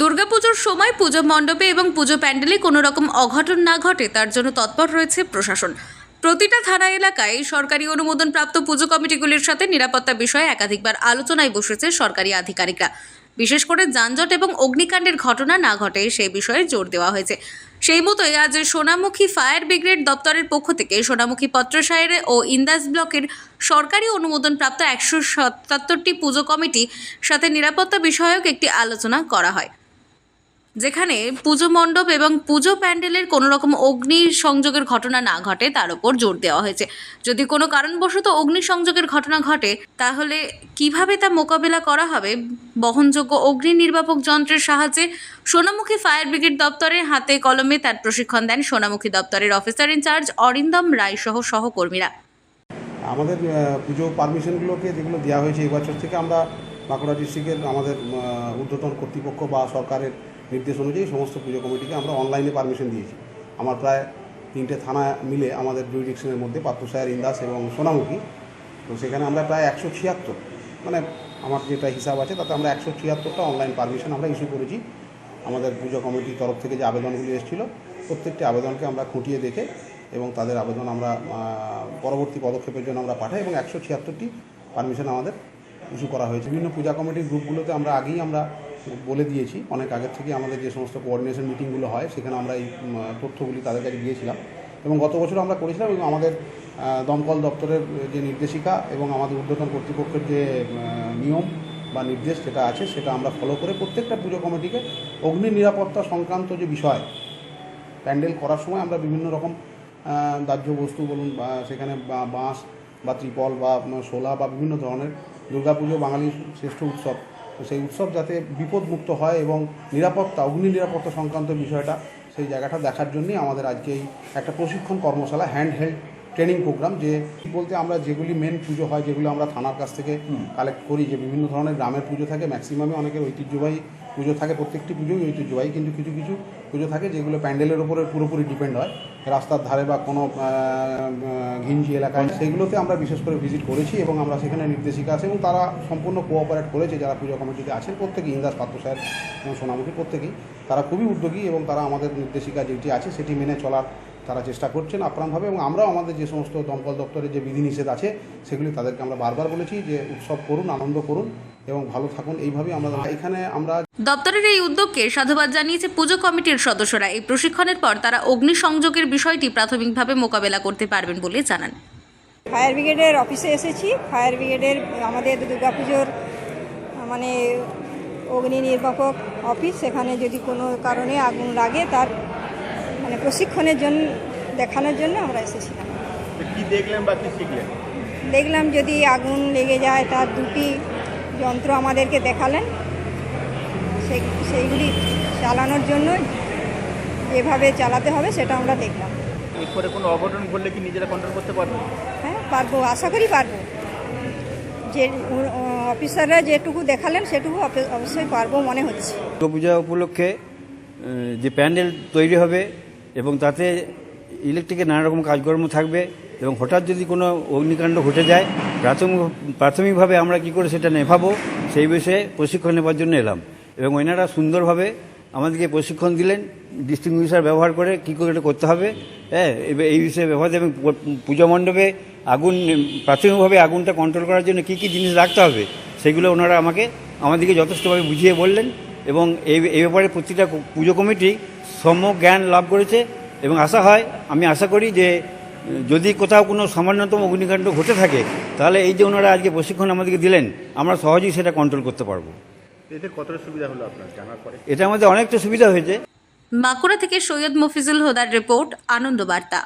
দুর্গাপুজোর সময় পুজো মণ্ডপে এবং পুজো প্যান্ডেলে কোনো রকম অঘটন না ঘটে, তার জন্য তৎপর রয়েছে প্রশাসন। প্রতিটা থানা এলাকায় সরকারি অনুমোদন প্রাপ্ত পুজো কমিটিগুলির সাথে নিরাপত্তা বিষয়ে একাধিকবার আলোচনায় বসেছে সরকারি আধিকারিকরা। বিশেষ করে যানজট এবং অগ্নিকাণ্ডের ঘটনা না ঘটে সেই বিষয়ে জোর দেওয়া হয়েছে। সেই মতোই আজ সোনামুখী ফায়ার ব্রিগেড দপ্তরের পক্ষ থেকে সোনামুখী পত্রসায়ের ও ইন্দাস ব্লকের সরকারি অনুমোদন প্রাপ্ত একশো সাতাত্তরটি পুজো কমিটি সাথে নিরাপত্তা বিষয়ক একটি আলোচনা করা হয়। যেখানে পুজো মণ্ডপ এবং পুজো প্যান্ডেলের কোনো রকম অগ্নি সংযোগের ঘটনা না ঘটে, তার উপর জোর দেওয়া হয়েছে। যদি কোনো কারণবশত অগ্নি সংযোগের ঘটনা ঘটে, তাহলে কীভাবে তা মোকাবেলা করা হবে? বহনযোগ্য অগ্নি নির্বাপক যন্ত্রের সাহায্যে সোনামুখী ফায়ার ব্রিগেড দপ্তরের হাতে কলমে তার প্রশিক্ষণ দেন সোনামুখী দপ্তরের অফিসার ইনচার্জ অরিন্দম রায় সহ সহকর্মীরা। আমাদের পুজো পারমিশনগুলোকে যেগুলো দেওয়া হয়েছে এবছর থেকে আমরা বাঁকুড়া ডিস্ট্রিক্টের আমাদের ঊর্ধ্বতন কর্তৃপক্ষ বা সরকারের নির্দেশ অনুযায়ী সমস্ত পুজো কমিটিকে আমরা অনলাইনে পারমিশন দিয়েছি। আমার প্রায় তিনটে থানা মিলে আমাদের জুরিডিকশনের মধ্যে পাত্রসায়ার ইন্দাস এবং সোনামুখী। তো সেখানে আমরা প্রায় একশো ছিয়াত্তর মানে আমার যেটা হিসাব আছে তাতে আমরা একশো ছিয়াত্তরটা অনলাইন পারমিশন আমরা ইস্যু করেছি। আমাদের পুজো কমিটির তরফ থেকে যে আবেদনগুলি এসেছিল, প্রত্যেকটি আবেদনকে আমরা খুঁটিয়ে দেখে এবং তাদের আবেদন আমরা পরবর্তী পদক্ষেপের জন্য আমরা পাঠাই এবং একশো ছিয়াত্তরটি পারমিশন আমাদের ইস্যু করা হয়েছে। বিভিন্ন পূজা কমিটির গ্রুপগুলোতে আমরা আগেই আমরা বলে দিয়েছি। অনেক আগের থেকে আমাদের যে সমস্ত কোঅর্ডিনেশন মিটিংগুলো হয়, সেখানে আমরা এই তথ্যগুলি তাদের কাছে দিয়েছিলাম। এবং গত বছর আমরা করেছিলাম এবং আমাদের দমকল দপ্তরের যে নির্দেশিকা এবং আমাদের ঊর্ধ্বতন কর্তৃপক্ষের যে নিয়ম বা নির্দেশ যেটা আছে, সেটা আমরা ফলো করে প্রত্যেকটা পুজো কমিটিকে অগ্নি নিরাপত্তা সংক্রান্ত যে বিষয়, প্যান্ডেল করার সময় আমরা বিভিন্ন রকম দাহ্য বস্তু বলুন বা সেখানে বাঁশ বা ত্রিপল বা শোলা বা বিভিন্ন ধরনের দুর্গাপুজো, বাঙালির শ্রেষ্ঠ উৎসব। তো সেই উৎসব যাতে বিপদমুক্ত হয় এবং নিরাপত্তা অগ্নি নিরাপত্তা সংক্রান্ত বিষয়টা সেই জায়গাটা দেখার জন্যই আমাদের আজকে এই একটা প্রশিক্ষণ কর্মশালা হ্যান্ড হেল্ড ট্রেনিং প্রোগ্রাম যে বলতে আমরা যেগুলি মেন পুজো হয় যেগুলো আমরা থানার কাছ থেকে কালেক্ট করি যে বিভিন্ন ধরনের গ্রামের পুজো থাকে ম্যাক্সিমামে অনেকের ঐতিহ্যবাহী পুজো থাকে প্রত্যেকটি পুজোই ঐতিহ্যবাহী কিন্তু কিছু কিছু পুজো থাকে যেগুলো প্যান্ডেলের উপরে পুরোপুরি ডিপেন্ড হয়। রাস্তার ধারে বা কোনো ঘিঞ্জি এলাকায়, সেগুলোতে আমরা বিশেষ করে ভিজিট করেছি এবং আমরা সেখানে নির্দেশিকা আছে এবং তারা সম্পূর্ণ কোঅপারেট করেছে। যারা পুজো কমিটিতে আছেন প্রত্যেকেই, ইন্দাস পাত্র সাহেব এবং সোনামুখী প্রত্যেকেই, তারা খুবই উদ্যোগী এবং তারা আমাদের নির্দেশিকা যেটি আছে, সেটি মেনে চলার তারা চেষ্টা করছেন আপ্রাণভাবে এবং আমরাও আমাদের যে সমস্ত দমকল দপ্তরের যে বিধিনিষেধ আছে সেগুলি তাদেরকে আমরা বারবার বলেছি যে উৎসব করুন আনন্দ করুন এবং ভালো থাকুন। এইভাবেই আমরা এখানে আমরা দপ্তরের এই উদ্যোগকে সাধুবাদ জানিয়েছে পুজো কমিটির সদস্যরা। এই প্রশিক্ষণের পর তারা অগ্নিসংযোগের বিষয়টি প্রাথমিকভাবে মোকাবেলা করতে পারবেন বলে জানান। ফায়ার ব্রিগেডের অফিসে এসেছি। ফায়ার ব্রিগেডের আমাদের দুর্গাপুজোর মানে অগ্নি নির্বাপক অফিস সেখানে যদি কোনো কারণে আগুন লাগে তার মানে প্রশিক্ষণের জন্য দেখানোর জন্য আমরা এসেছিলাম। তো কি দেখলেন বা কি শিখলেন? দেখলাম যদি আগুন লেগে যায় তার দুটি যন্ত্র আমাদেরকে দেখালেন। সেই সেইগুলি চালানোর জন্য যেভাবে চালাতে হবে সেটা আমরা দেখলাম। এরপরে কোনো অঘটন ঘটলে কি নিজেরা কন্ট্রোল করতে পারব? হ্যাঁ পারব আশা করি পারব। যে অফিসাররা যেটুকু দেখালেন সেটুকু অবশ্যই পারব মনে হচ্ছে। দুর্গাপূজা উপলক্ষে যে প্যান্ডেল তৈরি হবে এবং তাতে ইলেকট্রিকের নানা রকম কাজকর্ম থাকবে এবং হঠাৎ যদি কোনো অগ্নিকাণ্ড ঘটে যায়, প্রাথমিক, প্রাথমিকভাবে আমরা কি করে সেটা নেভাবো, সেই বিষয়ে প্রশিক্ষণ নেবার জন্য এলাম। এবং ওনারা সুন্দরভাবে আমাদেরকে প্রশিক্ষণ দিলেন ডিস্টিংগুইশার ব্যবহার করে কী করে এটা করতে হবে হ্যাঁ এই বিষয়ে ব্যবহার এবং পূজা মণ্ডপে আগুন, প্রাথমিকভাবে আগুনটা কন্ট্রোল করার জন্য কী কী জিনিস রাখতে হবে, সেগুলো ওনারা আমাকে, আমাদেরকে যথেষ্টভাবে বুঝিয়ে বললেন এবং এই এই ব্যাপারে প্রতিটা পুজো কমিটি সম্যক জ্ঞান লাভ করেছে এবং আশা হয় আমি আশা করি যে যদি কোথাও কোনো সামান্যতম অগ্নিকাণ্ড ঘটে থাকে তাহলে এই যে ওনারা আজকে প্রশিক্ষণ আমাদেরকে দিলেন আমরা সহজেই সেটা কন্ট্রোল করতে পারব। এতে কতটা সুবিধা হলো আপনার জানার পরে? এটা আমাদের অনেকটা সুবিধা হয়েছে। বাঁকুড়া থেকে সৈয়দ মফিজুল হোদার রিপোর্ট আনন্দ বার্তা।